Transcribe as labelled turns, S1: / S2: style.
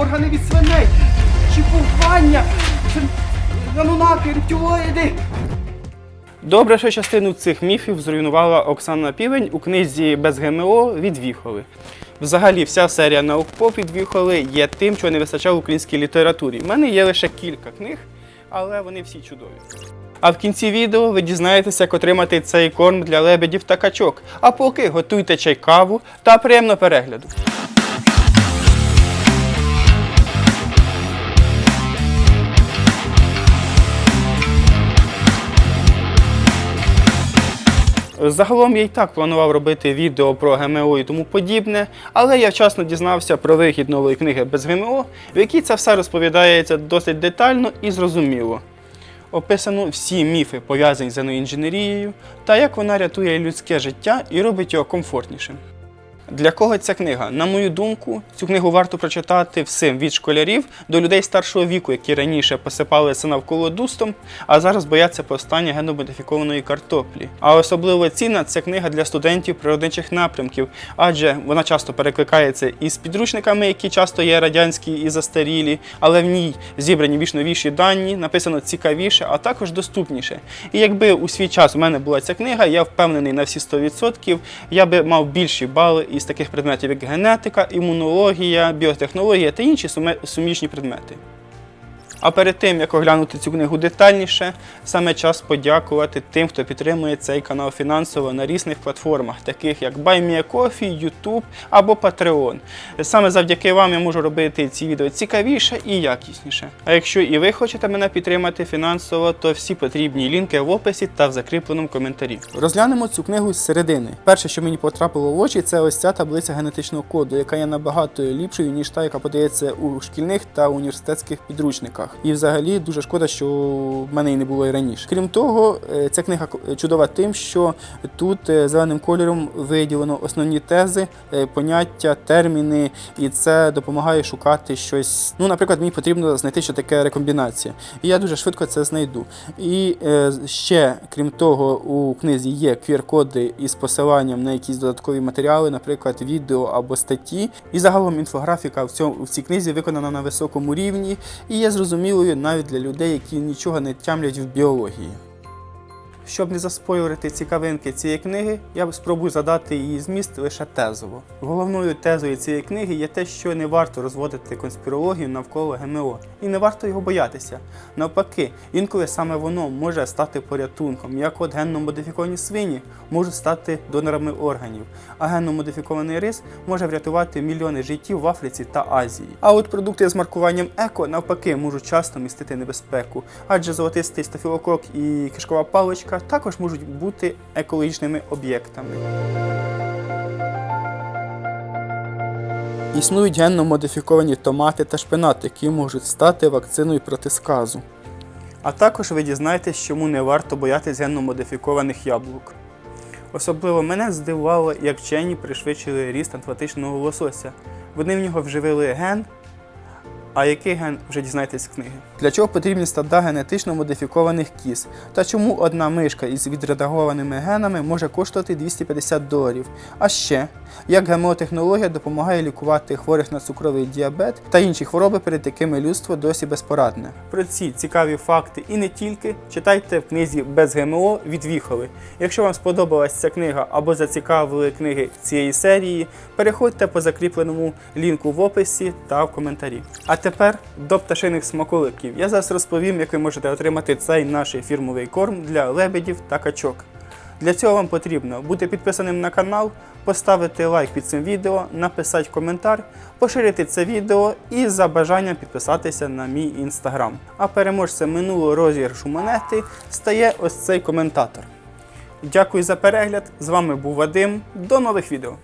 S1: органи від свиней, чіпування, ганунаки, рептилоїди. Добре, що частину цих міфів зруйнувала Оксана Півень у книзі Без ГМО від Віхоли. Взагалі, вся серія наук від Віхоли є тим, чого не вистачало українській літературі. У мене є лише кілька книг, але вони всі чудові. А в кінці відео ви дізнаєтеся, як отримати цей корм для лебедів та качок. А поки готуйте чай каву та приємного перегляду. Загалом я і так планував робити відео про ГМО і тому подібне, але я вчасно дізнався про вихід нової книги без ГМО, в якій це все розповідається досить детально і зрозуміло. Описано всі міфи, пов'язані з інженерією, та як вона рятує людське життя і робить його комфортнішим. Для кого ця книга? На мою думку, цю книгу варто прочитати всім від школярів до людей старшого віку, які раніше посипалися навколо дустом, а зараз бояться повстання геномодифікованої картоплі. А особливо цінна ця книга для студентів природничих напрямків, адже вона часто перекликається із підручниками, які часто є радянські і застарілі, але в ній зібрані більш новіші дані, написано цікавіше, а також доступніше. І якби у свій час у мене була ця книга, я впевнений на всі 100%, я би мав більші бали із таких предметів, як генетика, імунологія, біотехнологія та інші суміжні предмети. А перед тим, як оглянути цю книгу детальніше, саме час подякувати тим, хто підтримує цей канал фінансово на різних платформах, таких як BuyMeACoffee, YouTube або Patreon. Саме завдяки вам я можу робити ці відео цікавіше і якісніше. А якщо і ви хочете мене підтримати фінансово, то всі потрібні лінки в описі та в закріпленому коментарі. Розглянемо цю книгу з середини. Перше, що мені потрапило в очі, це ось ця таблиця генетичного коду, яка є набагато ліпшою, ніж та, яка подається у шкільних та університетських підручниках. І взагалі дуже шкода, що в мене і не було і раніше. Крім того, е, ця книга чудова тим, що тут е, зеленим кольором виділено основні тези, е, поняття, терміни, і це допомагає шукати щось. Ну, наприклад, мені потрібно знайти, що таке рекомбінація. І я дуже швидко це знайду. І е, ще, крім того, у книзі є QR-коди із посиланням на якісь додаткові матеріали, наприклад, відео або статті. І загалом інфографіка в, цій книзі виконана на високому рівні і є зрозумілою навіть для людей, які нічого не тямлять в біології. Щоб не заспойлерити цікавинки цієї книги, я спробую задати її зміст лише тезово. Головною тезою цієї книги є те, що не варто розводити конспірологію навколо ГМО, і не варто його боятися. Навпаки, інколи саме воно може стати порятунком, як от генно-модифіковані свині можуть стати донорами органів, а генно-модифікований рис може врятувати мільйони життів в Африці та Азії. А от продукти з маркуванням еко навпаки можуть часто містити небезпеку, адже золотистий стафілокок і кишкова паличка також можуть бути екологічними об'єктами. Існують генно модифіковані томати та шпинат, які можуть стати вакциною проти сказу. А також ви дізнаєтесь, чому не варто боятися генно модифікованих яблук. Особливо мене здивувало, як вчені пришвидшили ріст атлантичного лосося. Вони в нього вживили ген, а який ген вже дізнаєтесь з книги. Для чого потрібні стада генетично модифікованих кіз? Та чому одна мишка із відредагованими генами може коштувати 250 доларів? А ще, як ГМО-технологія допомагає лікувати хворих на цукровий діабет та інші хвороби, перед якими людство досі безпорадне. Про ці цікаві факти і не тільки читайте в книзі без ГМО від Віхоли. Якщо вам сподобалась ця книга або зацікавили книги цієї серії, переходьте по закріпленому лінку в описі та в коментарі. А тепер до пташиних смаколиків. Я зараз розповім, як ви можете отримати цей наш фірмовий корм для лебедів та качок. Для цього вам потрібно бути підписаним на канал, поставити лайк під цим відео, написати коментар, поширити це відео і за бажанням підписатися на мій інстаграм. А переможцем минулого розіграшу монети стає ось цей коментатор. Дякую за перегляд. З вами був Вадим. До нових відео.